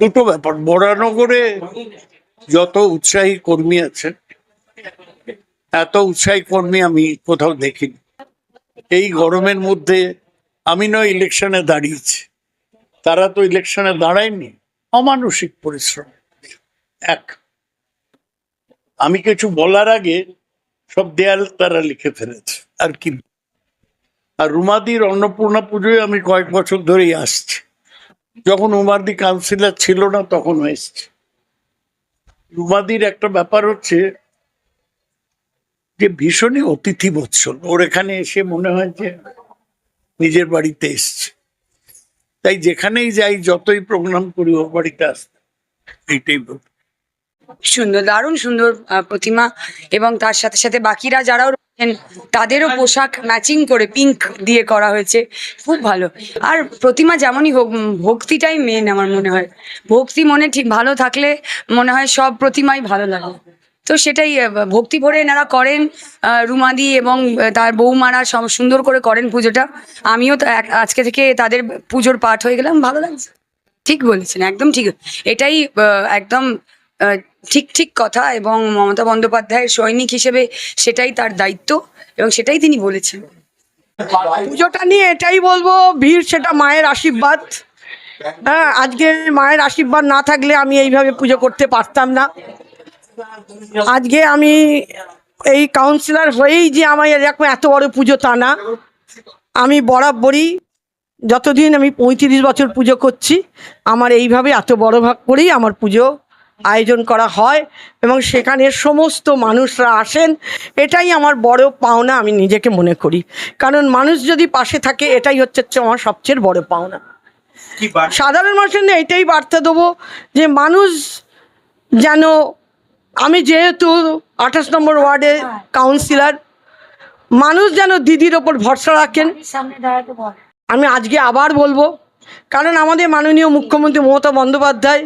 দুটো ব্যাপার। বরানগরে যত উৎসাহী কর্মী আছে এত উৎসাহী কর্মী আমি কোথাও দেখিনি। এই গরমের মধ্যে আমি নয় ইলেকশনে দাঁড়িয়েছি। তারা তো ইলেকশনে দাঁড়ায়নি। অমানসিক পরিশ্রম। এক আমি কিছু বলার আগে সব দেয়াল তারা লিখে ফেলেছে। আর কি? আর রুমাদির অন্নপূর্ণা পুজোয় আমি কয়েক বছর ধরেই আসছি। যখন উমাদি কাউন্সিলর ছিল না, তখন এসছে। উমাদির একটা ব্যাপার হচ্ছে যে, ভীষণই অতিথি বৎসল ওর এখানে এসে মনে হয় যে, নিজের বাড়িতে এসছে। তাই যেখানেই যাই, যতই প্রোগ্রাম করি, ওর বাড়িতে আসতে এইটাই। সুন্দর, দারুণ সুন্দর প্রতিমা এবং তার সাথে সাথে বাকিরা যারাও তাদেরও পোশাক ম্যাচিং করে পিঙ্ক দিয়ে করা হয়েছে। খুব ভালো। আর প্রতিমা যেমনই হোক ভক্তিটাই মেন আমার মনে হয়। ভক্তি মনে ঠিক ভালো থাকলে মনে হয় সব প্রতিমাই ভালো লাগে। তো সেটাই ভক্তি ভরে এনারা করেন রুমাদি এবং তার বৌমারা সব সুন্দর করে করেন পুজোটা। আমিও আজকে থেকে তাদের পুজোর পাঠ হয়ে গেলাম। ভালো লাগছে। ঠিক বলেছেন, একদম ঠিক। এটাই একদম ঠিক ঠিক কথা এবং মমতা বন্দ্যোপাধ্যায়ের সৈনিক হিসেবে সেটাই তার দায়িত্ব এবং সেটাই তিনি বলেছেন। পুজোটা নিয়ে এটাই বলব, ভিড় সেটা মায়ের আশীর্বাদ। হ্যাঁ আজকে মায়ের আশীর্বাদ না থাকলে আমি এইভাবে পুজো করতে পারতাম না। আজকে আমি এই কাউন্সিলর হয়েই যে আমার এরকম এত বড় পুজো তা না। আমি বরাবরই যতদিন আমি পঁয়ত্রিশ বছর পুজো করছি, আমার এইভাবে এত বড় ভাগ করেই আমার পুজো আয়োজন করা হয় এবং সেখানে সমস্ত মানুষরা আসেন। এটাই আমার বড় পাওনা আমি নিজেকে মনে করি। কারণ মানুষ যদি পাশে থাকে এটাই হচ্ছে হচ্ছে আমার সবচেয়ে বড় পাওনা। সাধারণ মানুষের এটাই বার্তা দেবো যে মানুষ যেন আমি যেহেতু আঠাশ নম্বর ওয়ার্ডে কাউন্সিলর মানুষ যেন দিদির ওপর ভরসা রাখেন। আমি আজকে আবার বলব কারণ আমাদের মাননীয় মুখ্যমন্ত্রী মমতা বন্দ্যোপাধ্যায়,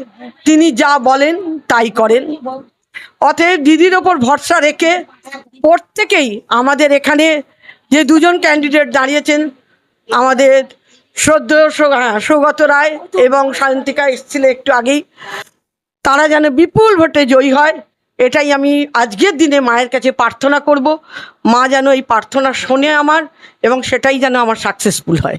তিনি যা বলেন তাই করেন। অতএব দিদির ওপর ভরসা রেখে প্রত্যেকেই আমাদের এখানে যে দুজন ক্যান্ডিডেট দাঁড়িয়েছেন, আমাদের সদ্য সৌগত রায় এবং শান্তিকা এসেছিল একটু আগেই, তারা যেন বিপুল ভোটে জয়ী হয়, এটাই আমি আজকের দিনে মায়ের কাছে প্রার্থনা করব। মা যেন এই প্রার্থনা শোনে আমার এবং সেটাই যেন আমার সাকসেসফুল হয়।